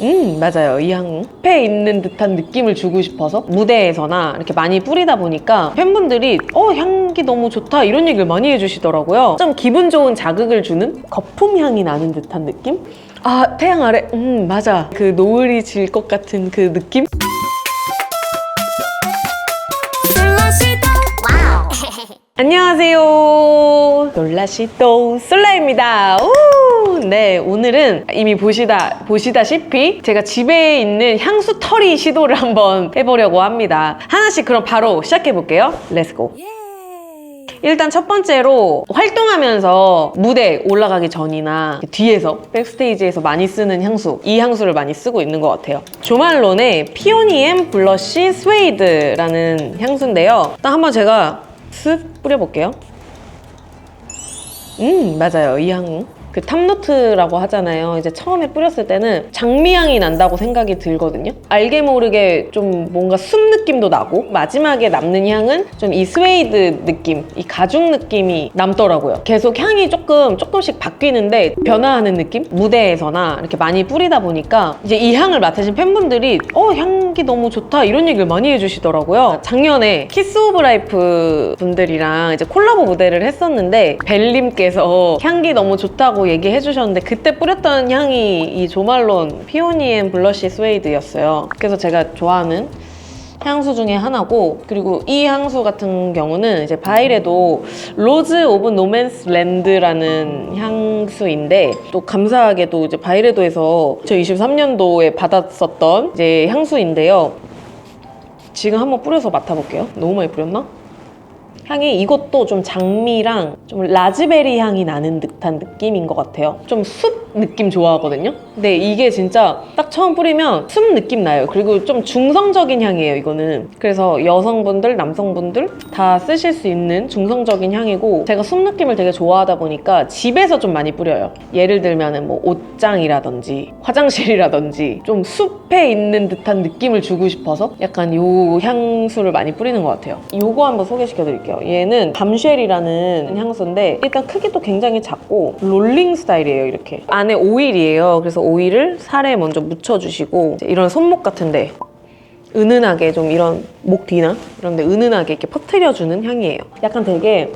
음, 맞아요. 이 향. 숲에 있는 듯한 느낌을 주고 싶어서 무대에서나 이렇게 많이 뿌리다 보니까 팬분들이 어, 향기 너무 좋다 이런 얘기를 많이 해주시더라고요. 좀 기분 좋은 자극을 주는 거품 향이 나는 듯한 느낌? 아, 태양 아래. 음, 맞아. 그 노을이 질 것 같은 그 느낌? 안녕하세요. 놀라시또 솔라입니다. 우! 네, 오늘은 이미 보시다, 보시다시피 제가 집에 있는 향수 털이 시도를 한번 해보려고 합니다. 하나씩 그럼 바로 시작해볼게요. 렛츠고. 일단 첫 번째로 활동하면서 무대 올라가기 전이나 뒤에서 백스테이지에서 많이 쓰는 향수 이 향수를 많이 쓰고 있는 것 같아요 조말론의 피오니엠 블러쉬 스웨이드라는 향수인데요 일단 한번 제가 쓱 뿌려볼게요 음 맞아요 이 향. 그 탑노트라고 하잖아요. 이제 처음에 뿌렸을 때는 장미향이 난다고 생각이 들거든요. 알게 모르게 좀 뭔가 숲 느낌도 나고 마지막에 남는 향은 좀 이 스웨이드 느낌, 이 가죽 느낌이 남더라고요. 계속 향이 조금 조금씩 바뀌는데 변화하는 느낌? 무대에서나 이렇게 많이 뿌리다 보니까 이제 이 향을 맡으신 팬분들이 어 향기 너무 좋다 이런 얘기를 많이 해주시더라고요. 작년에 키스 오브 라이프 분들이랑 이제 콜라보 무대를 했었는데 벨님께서 향기 너무 좋다고 얘기해 주셨는데 그때 뿌렸던 향이 이 조말론 피오니엠 블러쉬 스웨이드였어요. 그래서 제가 좋아하는 향수 중에 하나고 그리고 이 향수 같은 경우는 이제 바일에도 로즈 오브 노맨스 랜드라는 향수인데 또 감사하게도 이제 바이레도에서 2023년도에 받았었던 이제 향수인데요. 지금 한번 뿌려서 맡아볼게요. 너무 많이 뿌렸나? 향이 이것도 좀 장미랑 좀 라즈베리 향이 나는 듯한 느낌인 것 같아요. 좀 숲 느낌 좋아하거든요. 근데 이게 진짜 딱 처음 뿌리면 숲 느낌 나요. 그리고 좀 중성적인 향이에요, 이거는. 그래서 여성분들, 남성분들 다 쓰실 수 있는 중성적인 향이고 제가 숲 느낌을 되게 좋아하다 보니까 집에서 좀 많이 뿌려요. 예를 들면은 뭐 옷장이라든지 화장실이라든지 좀 숲에 있는 듯한 느낌을 주고 싶어서 약간 요 향수를 많이 뿌리는 것 같아요. 요거 한번 소개시켜 드릴게요. 얘는 밤쉘이라는 향수인데 일단 크기도 굉장히 작고 롤링 스타일이에요, 이렇게. 안에 오일이에요. 그래서 오일을 살에 먼저 묻혀주시고 이런 손목 같은데 은은하게 좀 이런 목 뒤나 이런 데 은은하게 이렇게 퍼트려주는 향이에요. 약간 되게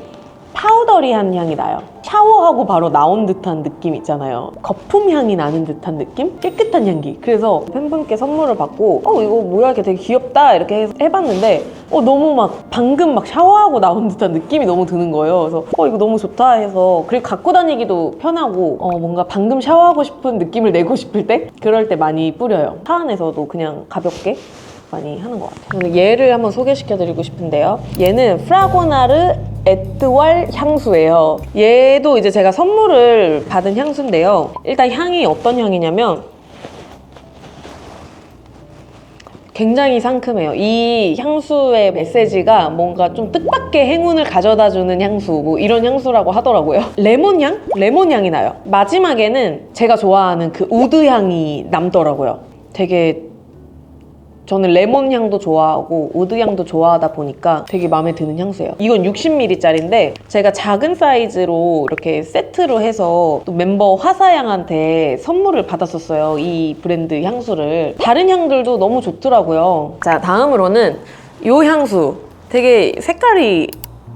파우더리한 향이 나요. 샤워하고 바로 나온 듯한 느낌 있잖아요. 거품 향이 나는 듯한 느낌? 깨끗한 향기. 그래서 팬분께 선물을 받고 어 이거 뭐야 이렇게 되게 귀엽다 이렇게 해봤는데 어 너무 막 방금 막 샤워하고 나온 듯한 느낌이 너무 드는 거예요. 그래서 어 이거 너무 좋다 해서 그리고 갖고 다니기도 편하고 어 뭔가 방금 샤워하고 싶은 느낌을 내고 싶을 때 그럴 때 많이 뿌려요. 차 안에서도 그냥 가볍게 많이 하는 것 같아요. 얘를 한번 소개시켜드리고 싶은데요. 얘는 프라고나르 에뜨왈 향수예요. 얘도 이제 제가 선물을 받은 향수인데요. 일단 향이 어떤 향이냐면 굉장히 상큼해요. 이 향수의 메시지가 뭔가 좀 뜻밖의 행운을 가져다 주는 향수, 뭐 이런 향수라고 하더라고요. 레몬 향? 레몬 향이 나요. 마지막에는 제가 좋아하는 그 우드 향이 남더라고요. 되게 저는 레몬 향도 좋아하고 우드 향도 좋아하다 보니까 되게 마음에 드는 향수예요. 이건 60ml짜리인데 제가 작은 사이즈로 이렇게 세트로 해서 또 멤버 화사양한테 선물을 받았었어요. 이 브랜드 향수를. 다른 향들도 너무 좋더라고요. 자, 다음으로는 이 향수. 되게 색깔이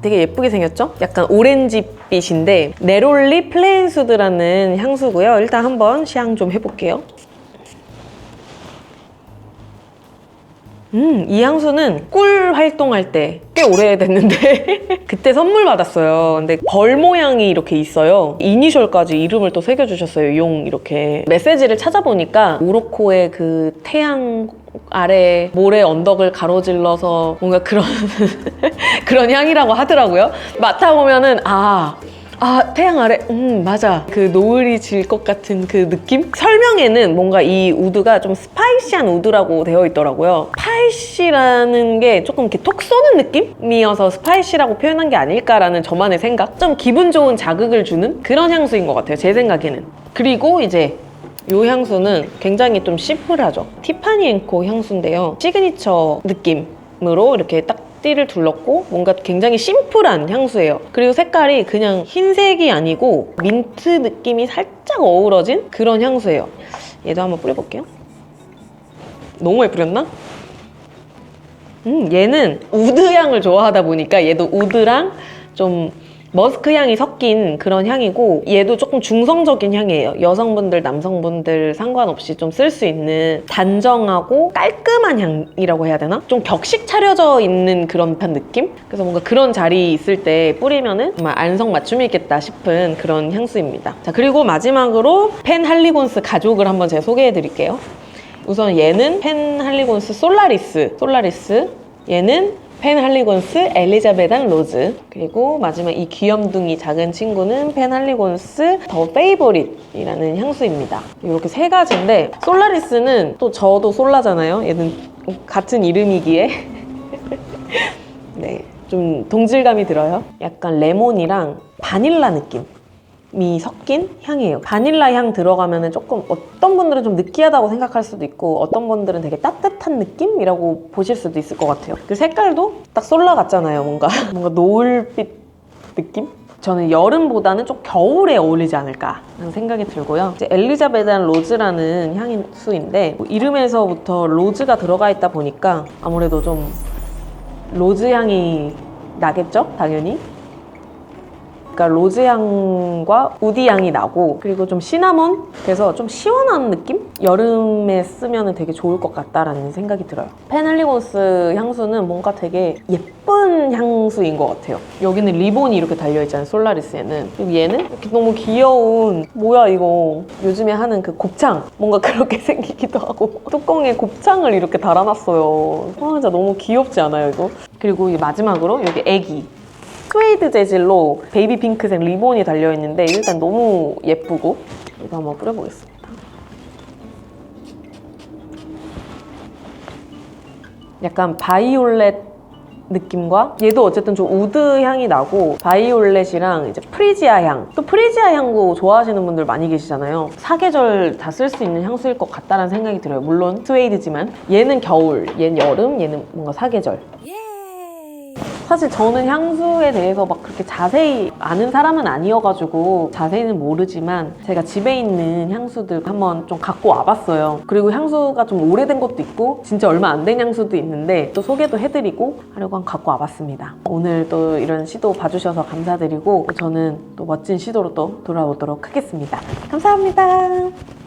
되게 예쁘게 생겼죠? 약간 오렌지빛인데 네롤리 플레인수드라는 향수고요. 일단 한번 시향 좀 해볼게요. 음, 이 향수는 꿀 활동할 때 꽤 오래됐는데 그때 선물 받았어요. 근데 벌 모양이 이렇게 있어요. 이니셜까지 이름을 또 새겨주셨어요. 용 이렇게 메시지를 찾아보니까 우로코의 그 태양 아래 모래 언덕을 가로질러서 뭔가 그런 그런 향이라고 하더라고요. 맡아보면은 아 아, 태양 아래, 음, 맞아. 그 노을이 질 것 같은 그 느낌? 설명에는 뭔가 이 우드가 좀 스파이시한 우드라고 되어 있더라고요. 스파이시라는 게 조금 이렇게 톡 쏘는 느낌이어서 스파이시라고 표현한 게 아닐까라는 저만의 생각? 좀 기분 좋은 자극을 주는 그런 향수인 것 같아요. 제 생각에는. 그리고 이제 이 향수는 굉장히 좀 심플하죠. 티파니 앤코 향수인데요. 시그니처 느낌으로 이렇게 딱 띠를 둘렀고 뭔가 굉장히 심플한 향수예요. 그리고 색깔이 그냥 흰색이 아니고 민트 느낌이 살짝 어우러진 그런 향수예요. 얘도 한번 뿌려볼게요. 너무 뿌렸나? 음, 얘는 우드 향을 좋아하다 보니까 얘도 우드랑 좀 머스크 향이 섞인 그런 향이고 얘도 조금 중성적인 향이에요. 여성분들, 남성분들 상관없이 좀 쓸 수 있는 단정하고 깔끔한 향이라고 해야 되나? 좀 격식 차려져 있는 그런 편 느낌? 그래서 뭔가 그런 자리 있을 때 뿌리면은 정말 안성맞춤이 있겠다 싶은 그런 향수입니다. 자, 그리고 마지막으로 펜 할리곤스 가족을 한번 제가 소개해 드릴게요. 우선 얘는 펜 할리곤스 솔라리스, 솔라리스. 얘는 펜 할리곤스 엘리자베단 로즈. 그리고 마지막 이 귀염둥이 작은 친구는 펜 할리곤스 더 페이보릿이라는 향수입니다. 이렇게 세 가지인데 솔라리스는 또 저도 솔라잖아요. 얘는 같은 이름이기에 네, 좀 동질감이 들어요. 약간 레몬이랑 바닐라 느낌. 이 섞인 향이에요. 바닐라 향 들어가면 조금 어떤 분들은 좀 느끼하다고 생각할 수도 있고 어떤 분들은 되게 따뜻한 느낌이라고 보실 수도 있을 것 같아요. 그 색깔도 딱 솔라 같잖아요. 뭔가 뭔가 노을빛 느낌? 저는 여름보다는 좀 겨울에 어울리지 않을까 생각이 들고요. 이제 엘리자베단 로즈라는 향수인데 뭐 이름에서부터 로즈가 들어가 있다 보니까 아무래도 좀 로즈 향이 나겠죠? 당연히. 그러니까 로즈 향과 우디 향이 나고 그리고 좀 시나몬 그래서 좀 시원한 느낌? 여름에 쓰면 되게 좋을 것 같다라는 생각이 들어요. 페넬리곤스 향수는 뭔가 되게 예쁜 향수인 것 같아요. 여기는 리본이 이렇게 달려있잖아요. 솔라리스에는. 그리고 얘는 이렇게 너무 귀여운 뭐야 이거 요즘에 하는 그 곱창 뭔가 그렇게 생기기도 하고 뚜껑에 곱창을 이렇게 달아놨어요. 와 진짜 너무 귀엽지 않아요 이거? 그리고 이 마지막으로 여기 애기 스웨이드 재질로 베이비 핑크색 리본이 달려있는데 일단 너무 예쁘고 이거 한번 뿌려보겠습니다. 약간 바이올렛 느낌과 얘도 어쨌든 좀 우드 향이 나고 바이올렛이랑 이제 프리지아 향. 또 프리지아 향도 좋아하시는 분들 많이 계시잖아요. 사계절 다 쓸 수 있는 향수일 것 같다라는 생각이 들어요. 물론 스웨이드지만 얘는 겨울, 얘는 여름, 얘는 뭔가 사계절. 사실 저는 향수에 대해서 막 그렇게 자세히 아는 사람은 아니어가지고 자세히는 모르지만 제가 집에 있는 향수들 한번 좀 갖고 와봤어요. 그리고 향수가 좀 오래된 것도 있고 진짜 얼마 안 된 향수도 있는데 또 소개도 해드리고 하려고 한 갖고 와봤습니다. 오늘 또 이런 시도 봐주셔서 감사드리고 저는 또 멋진 시도로 또 돌아오도록 하겠습니다. 감사합니다.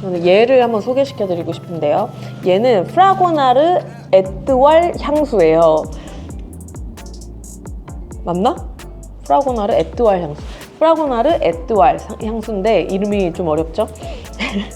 저는 얘를 한번 소개시켜드리고 싶은데요. 얘는 프라고나르 에뚜왈 향수예요. 맞나? 프라고나르 에뚜왈 향수. 프라고나르 에뚜왈 상- 향수인데 이름이 좀 어렵죠?